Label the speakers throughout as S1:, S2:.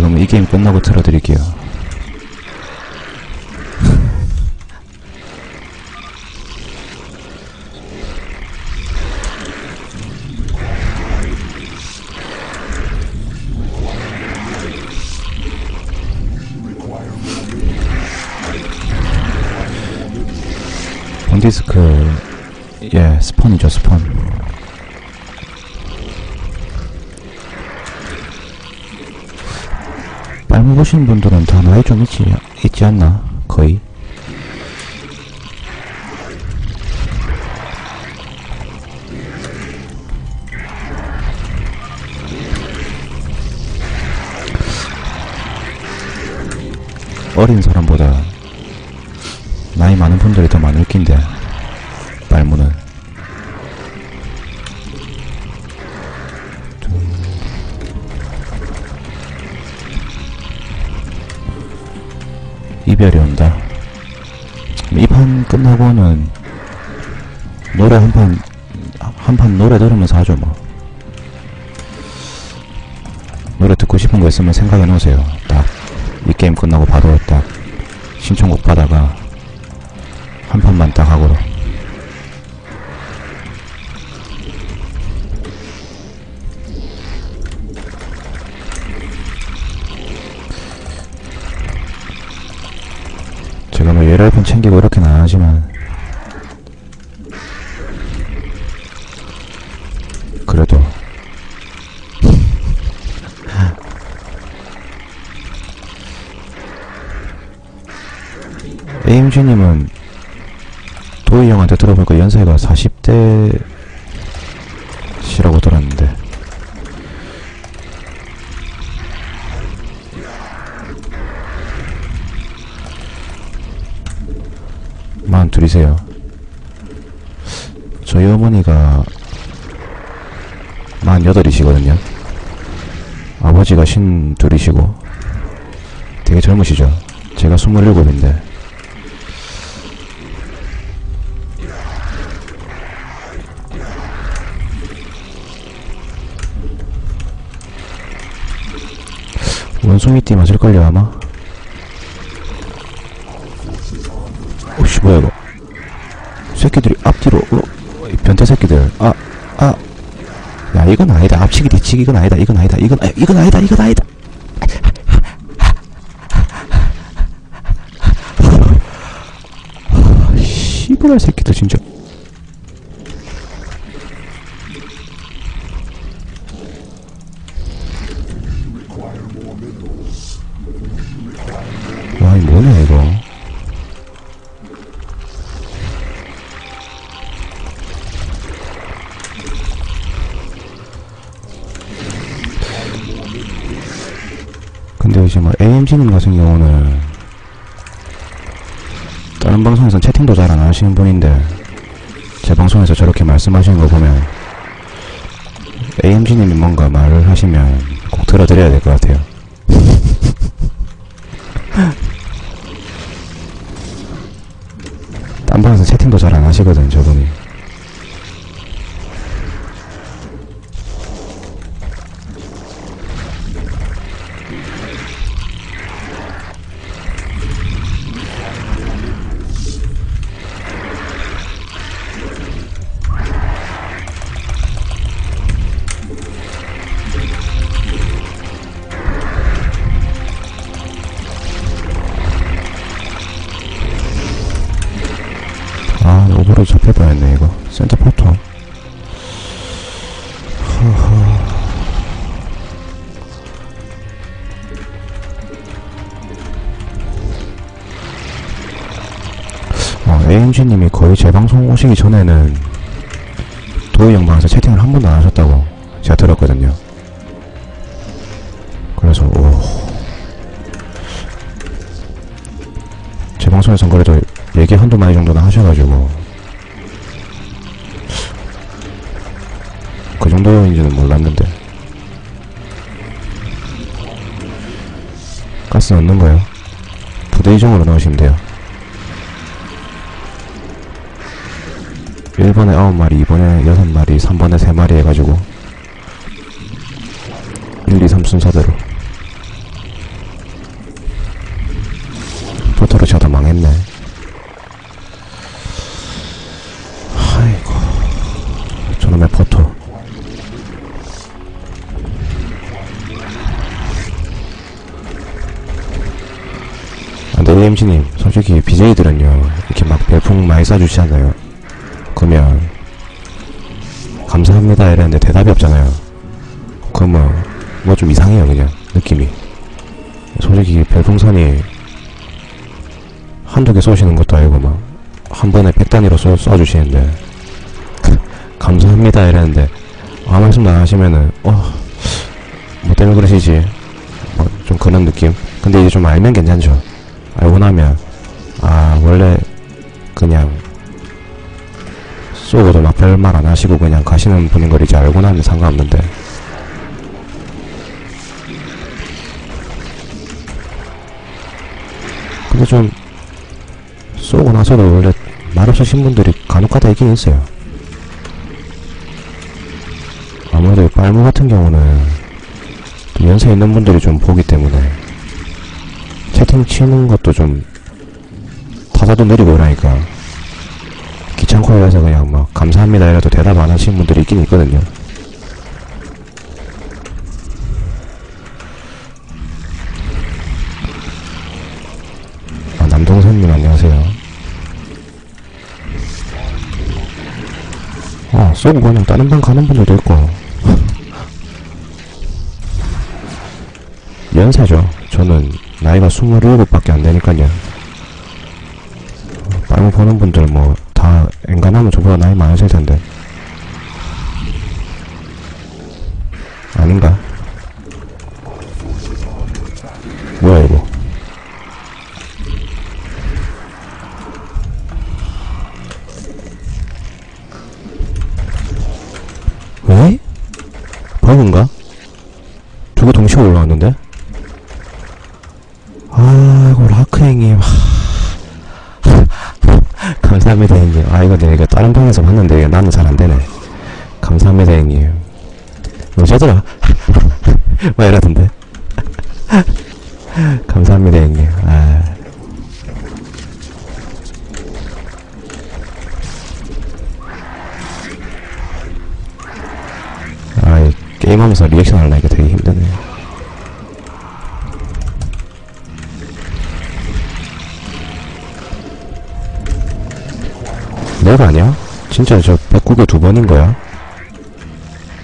S1: 자, 그러면 이 게임 끝나고 틀어드릴게요. 본디스크, 예, 스폰이죠, 스폰. 빨무 보시는 분들은 다 나이 좀 있지, 있지 않나? 거의. 어린 사람보다 나이 많은 분들이 더 많을 낀데, 이별이 온다. 이 판 끝나고는 노래 한 판, 한 판 노래 들으면서 하죠, 뭐. 노래 듣고 싶은 거 있으면 생각해 놓으세요. 딱, 이 게임 끝나고 바로 딱, 신청곡 받아가, 한 판만 딱 하고. 예랄편 챙기고 이렇게는 안 하지만. 그래도. AMG님은 도희 형한테 들어보니까 연세가 40대 둘이세요. 저희 어머니가 만 여덟이시거든요. 아버지가 신 둘이시고 되게 젊으시죠. 제가 스물일곱인데 원숭이띠 맞을걸요 아마? 뒤로 어, 이 변태 새끼들. 아 아 야 이건 아니다. 앞치기 뒤치기. 이건 아니다. 이건 아니다. 이건 아, 이건 아니다. 이건 아니다. 씨부랄 새끼들 진짜 AMG님 같은 경우는 다른 방송에서 채팅도 잘 안 하시는 분인데 제 방송에서 저렇게 말씀하시는 거 보면 AMG님이 뭔가 말을 하시면 꼭 들어드려야 될 것 같아요. 딴 방에서 채팅도 잘 안 하시거든, 저분이. 어, AMG님이 거의 제 방송 오시기 전에는 도희 영방에서 채팅을 한 번도 안 하셨다고 제가 들었거든요. 그래서, 오. 제 방송에선 그래도 얘기 한두 마디 정도는 하셔가지고 그 정도인지는 몰랐는데 가스 넣는 거요 부대 이종으로 넣으시면 돼요 1번에 9마리, 2번에 6마리, 3번에 3마리 해가지고 1, 2, 3 순서대로 포토로치 하다 망했네. 아이고 저놈의 포토. 아, 네, 근데 AMC님 솔직히 BJ들은요 이렇게 막 배풍 많이 쏴주시잖아요. 그러면, 감사합니다 이랬는데 대답이 없잖아요. 그러면, 뭐 좀 이상해요, 그냥, 느낌이. 솔직히 별풍선이 한두 개 쏘시는 것도 아니고 막, 한 번에 백 단위로 쏘, 쏴주시는데, 감사합니다 이랬는데, 아무 말씀도 안 하시면은, 어, 뭐 때문에 그러시지? 뭐 좀 그런 느낌? 근데 이제 좀 알면 괜찮죠. 알고 나면, 아, 원래, 그냥, 쏘고도 막 별 말 안 하시고 그냥 가시는 분인 걸 이제 알고 나면 상관없는데. 근데 좀, 쏘고 나서도 원래 말없으신 분들이 간혹가다 있긴 있어요. 아무래도 이 빨무 같은 경우는 좀 연세 있는 분들이 좀 보기 때문에 채팅 치는 것도 좀 타자도 느리고 이러니까 귀찮고 해서 그냥 막 감사합니다 이래도 대답 안 하시는 분들이 있긴 있거든요. 아, 남동선님 안녕하세요. 아, 쏘고 그냥 다른 방 가는 분들도 있고. 연세죠. 저는 나이가 27밖에 안 되니까요. 빨고 보는 분들 뭐, 다, 엔간하면 저보다 나이 많으실 텐데. 아닌가? 뭐야, 이거. 왜? 버그인가? 두개 동시에 올라왔는데? 아이고, 라크 형님. 감사합니다, 형님. 아, 이거 내가 다른 방에서 봤는데, 나는 잘 안 되네. 감사합니다, 형님. 어쩌더라? 뭐 이러던데? 감사합니다, 형님. 아. 아, 이 게임하면서 리액션 하려니까 되게 힘드네. 내가 아니야? 진짜 저 백국에 두 번인 거야?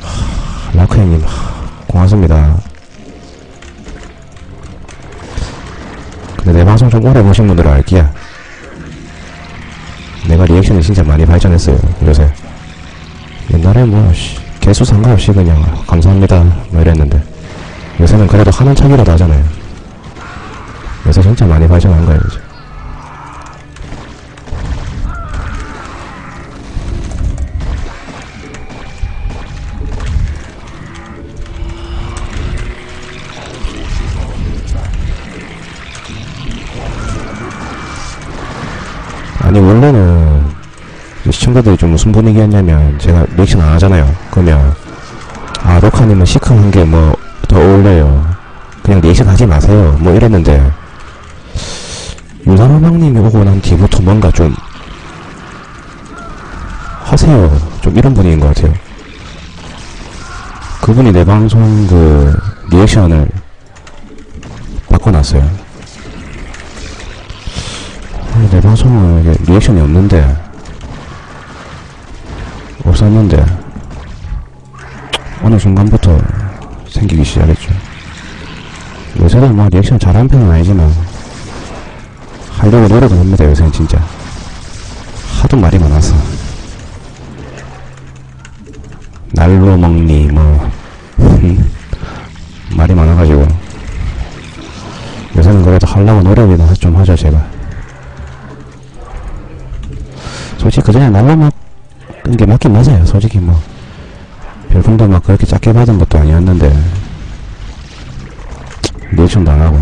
S1: 하, 라크 형님, 하, 고맙습니다. 근데 내 방송 좀 오래 보신 분들은 알기야. 내가 리액션이 진짜 많이 발전했어요, 요새. 옛날에 뭐, 씨, 개수 상관없이 그냥, 아, 감사합니다, 뭐 이랬는데. 요새는 그래도 하는 척이라도 하잖아요. 요새 진짜 많이 발전한 거예요, 이제. 시청자들이 좀 무슨 분위기였냐면 제가 리액션 안 하잖아요. 그러면 아 로카님은 시크한 게 뭐 더 어울려요. 그냥 리액션 하지 마세요. 뭐 이랬는데 유사로방님이 오고 난 뒤부터 뭔가 좀 하세요. 좀 이런 분위기인 것 같아요. 그분이 내 방송 그 리액션을 바꿔놨어요. 아, 내 방송은 리액션이 없는데 없었는데 어느 순간부터 생기기 시작했죠. 요새도 뭐 리액션 잘하는 편은 아니지만 하려고 노력은 합니다 요새는 진짜. 하도 말이 많아서. 날로 먹니 뭐. 음, 말이 많아가지고. 요새는 그래도 하려고 노력이나 좀 하죠 제가. 솔직히 그전에 날로 먹 은 게 맞긴 맞아요. 솔직히 뭐 별풍도 막 그렇게 작게 받은 것도 아니었는데 리액션도 안 하고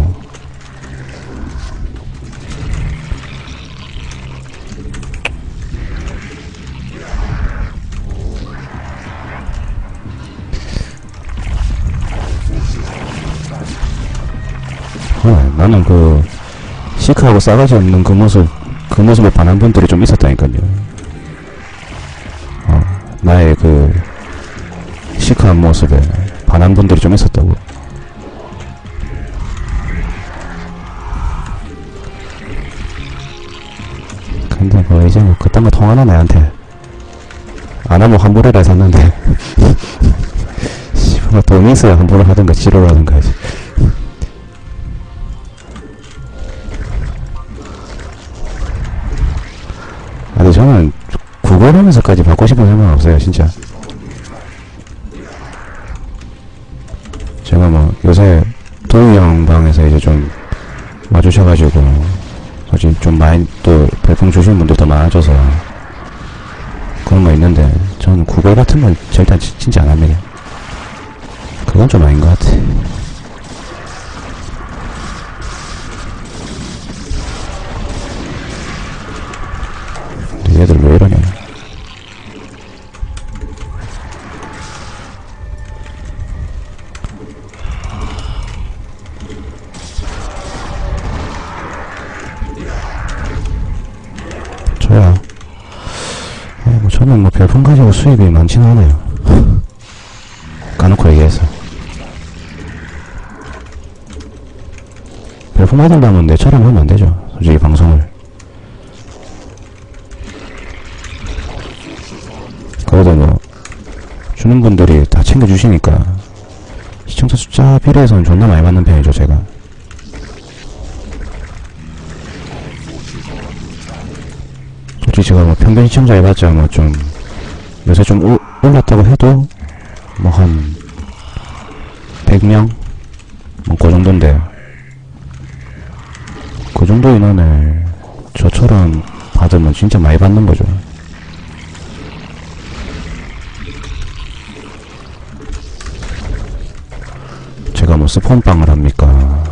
S1: 어, 나는 그 시크하고 싸가지 없는 그 모습 그 모습에 반한 분들이 좀 있었다니까요. 어, 나의 그 시크한 모습에 반한 분들이 좀 있었다고. 어, 이제 뭐, 그딴 거 통하나, 내한테. 안 하면 환불해라 샀는데. 씨발, 뭐 돈이 있어야 환불을 하든가, 치료를 하든가 하지. 아, 근데 저는 구걸하면서까지 받고 싶은 생각은 없어요, 진짜. 제가 뭐, 요새 도희 형 방에서 이제 좀 와주셔가지고, 솔직히 좀 많이 또 별풍 주시는 분들도 많아져서 그런 거 있는데, 저는 구걸 같은 건 절대 진- 진짜 안 합니다. 그건 좀 아닌 것 같아. 않아요. 까놓고 얘기해서. 별풍 받으려면 내처럼 하면 안 되죠. 솔직히 방송을. 그래도 뭐, 주는 분들이 다 챙겨주시니까, 시청자 숫자 비례해서는 존나 많이 받는 편이죠, 제가. 솔직히 제가 뭐 평균 시청자 해봤자 뭐 좀, 요새 좀 올- 올랐다고 해도, 뭐 한, 100명? 뭐그 정도인데, 그 정도 인원을 저처럼 받으면 진짜 많이 받는 거죠. 제가 뭐 스폰빵을 합니까?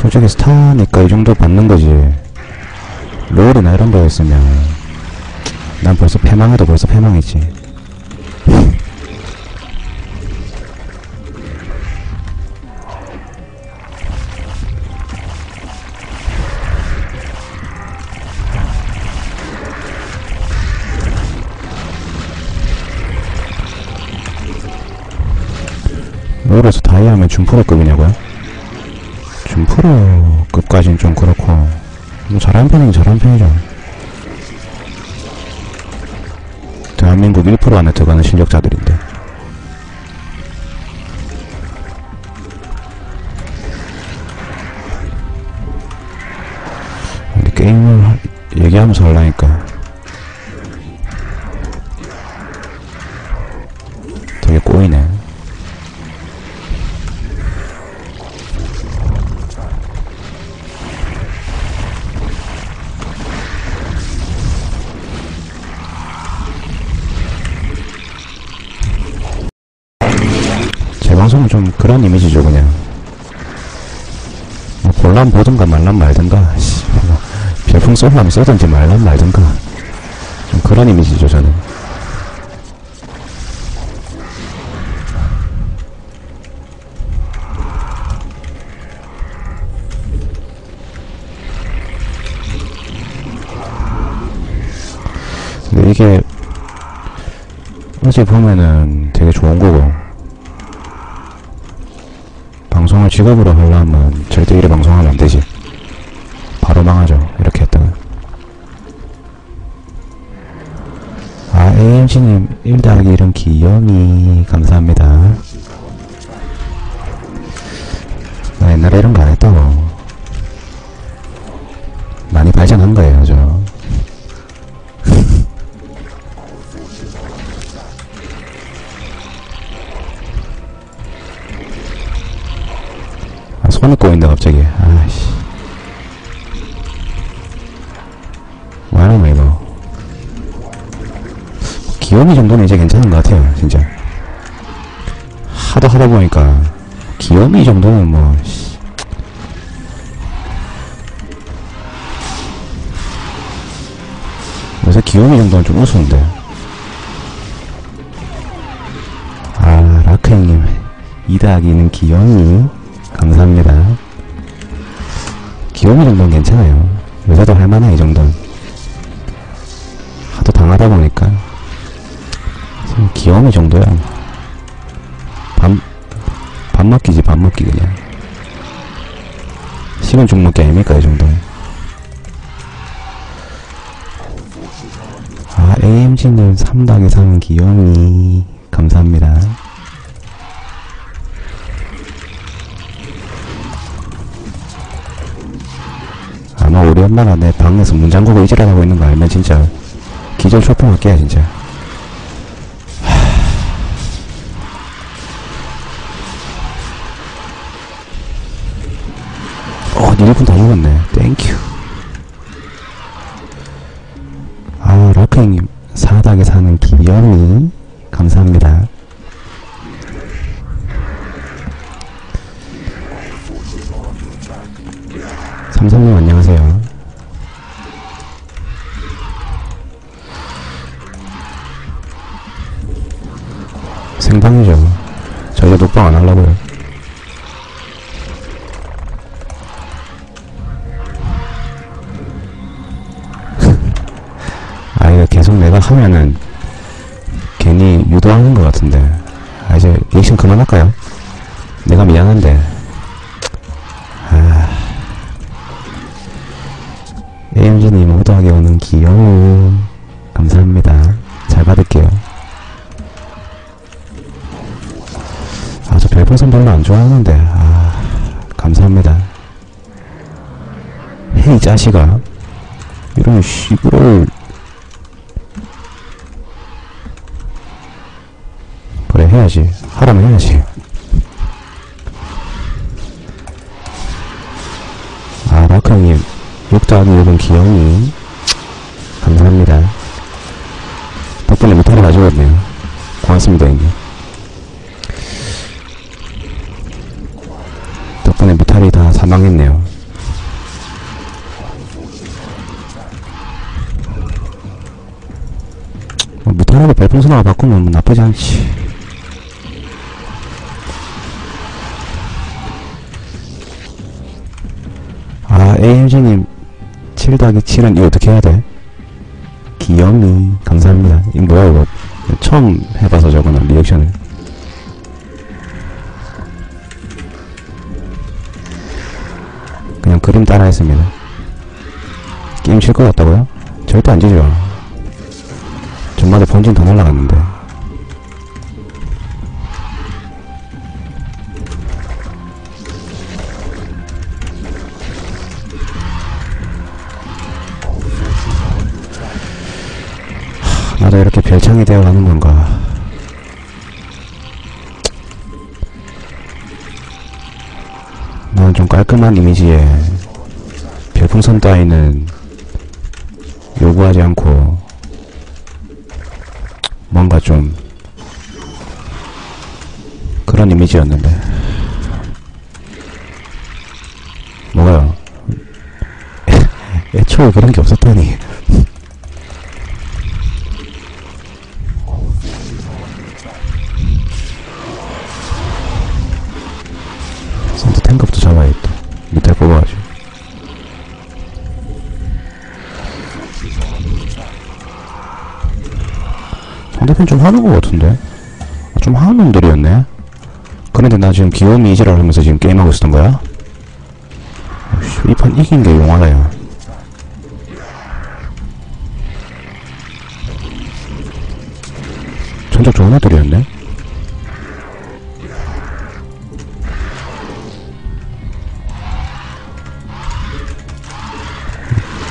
S1: 솔직히 스타니까 이 정도 받는 거지. 롤이나 이런 거였으면 난 벌써 패망해도 벌써 패망이지. 롤에서 다이아면 준프로급이냐고요? 준프로급까진 좀 그렇고 뭐 잘하는 편이긴 잘하는 편이죠. 대한민국 1% 안에 들어가는 실력자들인데. 근데 게임을 하- 얘기하면서 하려니까 되게 꼬이네. 방송은 좀 그런 이미지죠 그냥. 뭐 볼람 보든가 말람 말든가 씨, 뭐 별풍 쏠람 쏘든지 말람 말든가. 좀 그런 이미지죠 저는. 근데 이게 어찌 보면은 되게 좋은 거고 방송을 직업으로 하려면 절대 이래 방송하면 안 되지. 바로 망하죠. 이렇게 했다가. 아, AMC님, 1 더하기 1은 귀요미. 감사합니다. 나 옛날에 이런 거 안 했다고. 많이 발전한 거예요, 저. 귀요미 정도는 이제 괜찮은 것 같아요, 진짜. 하도 하다 보니까, 귀요미 정도는 뭐, 씨. 요새 귀요미 정도는 좀 우스운데. 아, 라크 형님. 2, 2더하기는 귀요미 감사합니다 귀요미 정도는 괜찮아요 여자도 할만해 이 정도는 하도 당하다 보니까 귀요미 정도야. 밥, 밥 먹기지 밥 먹기 그냥. 죽 먹기 아닙니까 이 정도는 아 AMG는 3당에 사는 귀요미 감사합니다. 아마 우리 엄마가 내 방에서 문 잠그고 이질하고 있는 거 알면 진짜 기절 쇼핑할게야 진짜 어, 니네분 다 먹었네. 계속 내가 하면은 괜히 유도하는 것 같은데. 아, 이제 리액션 그만할까요? 내가 미안한데. 아. AMG님 오도하게 오는 귀여움. 감사합니다. 잘 받을게요. 아, 저 별풍선 별로 안 좋아하는데. 아, 감사합니다. 헤이, 자식아. 이런 씨부를 그래 해야지. 하라면 해야지. 아 라크님. 6 더하기 6은 귀여우니 감사합니다. 덕분에 미탈을 가져왔네요. 고맙습니다 형님. 덕분에 미탈이 다 사망했네요. 뭐 무탈하게 별풍선 하나 바꾸면 뭐 나쁘지 않지 아 AMG님 7 더하기 7은 이거 어떻게 해야 돼? 귀염이. 감사합니다. 이 뭐야 이거? 처음 해봐서 저거는 리액션을. 그냥 그림 따라 했습니다. 게임 칠 것 같다고요? 절대 안 지죠. 전마다 본진 더 날라갔는데 별창이 되어가는 건가? 나는 좀 깔끔한 이미지에 별풍선 따위는 요구하지 않고 뭔가 좀 그런 이미지였는데. 뭐가요? 애초에 그런 게 없었다니 상대편 좀 하는 것 같은데? 아, 좀 하는 놈들이었네? 그런데 나 지금 귀요미 이지랄 하면서 지금 게임하고 있었던 거야? 이 판 이긴 게 용하다, 야. 전적 좋은 애들이었네?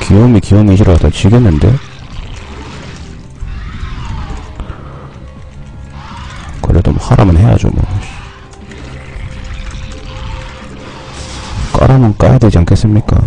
S1: 귀요미, 귀요미 이지랄 하다 지겠는데? 하라면 해야죠 뭐. 까라면 까야 되지 않겠습니까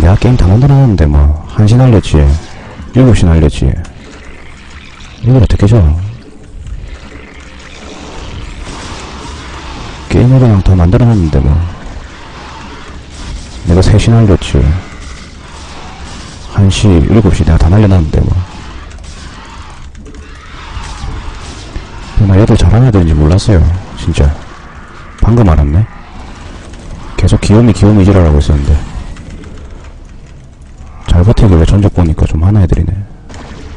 S1: 날렸는데 뭐 1시 날렸지? 7시 날렸지? 이걸 어떻게 줘? 게임을 그냥 더 만들어놨는데 뭐. 내가 3시 날렸지. 1시 7시 내가 다 날려놨는데 뭐. 나 얘들 잘하는 애들인지 몰랐어요 진짜. 방금 알았네. 계속 귀요미 귀요미 지랄하고 있었는데 잘 버티길래 전적 보니까 좀 하나 애들이네.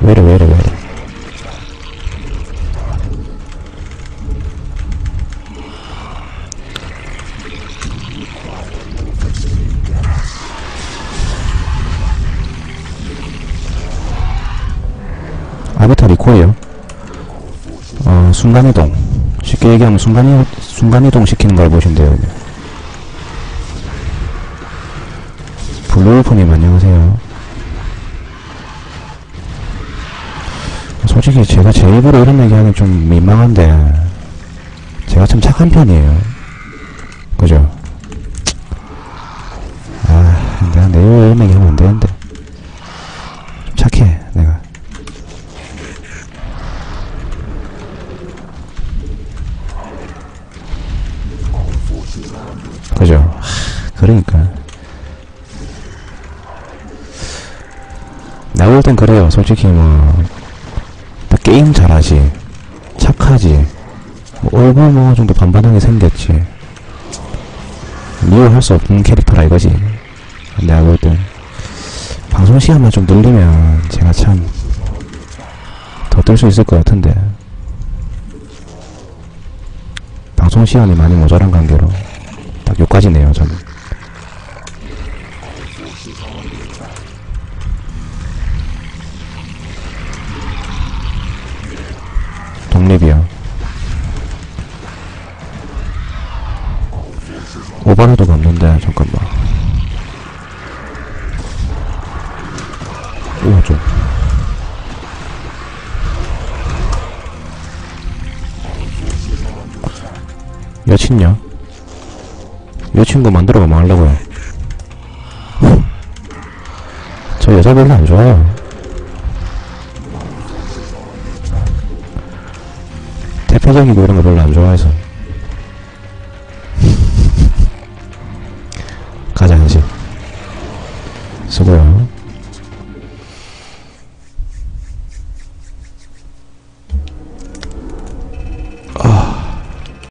S1: 왜래 왜래 왜래. 아베타 리코예요. 어 순간이동. 쉽게 얘기하면 순간이, 순간이동 시키는 걸 보시면 돼요 그냥. 블루울프님 안녕하세요. 솔직히 제가 제 입으로 이런 얘기하기 좀 민망한데 제가 참 착한 편이에요. 그죠? 아, 내가 내 입으로 이런 얘기 하면 안 되는데 좀 착해 내가. 그죠? 하, 그러니까. 나볼땐 그래요. 솔직히 뭐, 딱 게임 잘하지. 착하지. 뭐 얼굴 뭐 정도 반반하게 생겼지. 미워할 수 없는 캐릭터라 이거지. 내가 볼 땐. 방송 시간만 좀 늘리면 제가 참, 더 뜰 수 있을 것 같은데. 방송 시간이 많이 모자란 관계로. 딱 요까지네요, 저는. 오버로드가 없는데, 잠깐만. 오, 좀. 여친요? 여친구 만들어가 뭐 하려고요? 저 여자 별로 안 좋아요. 대표적이고 이런 거 별로 안 좋아해서.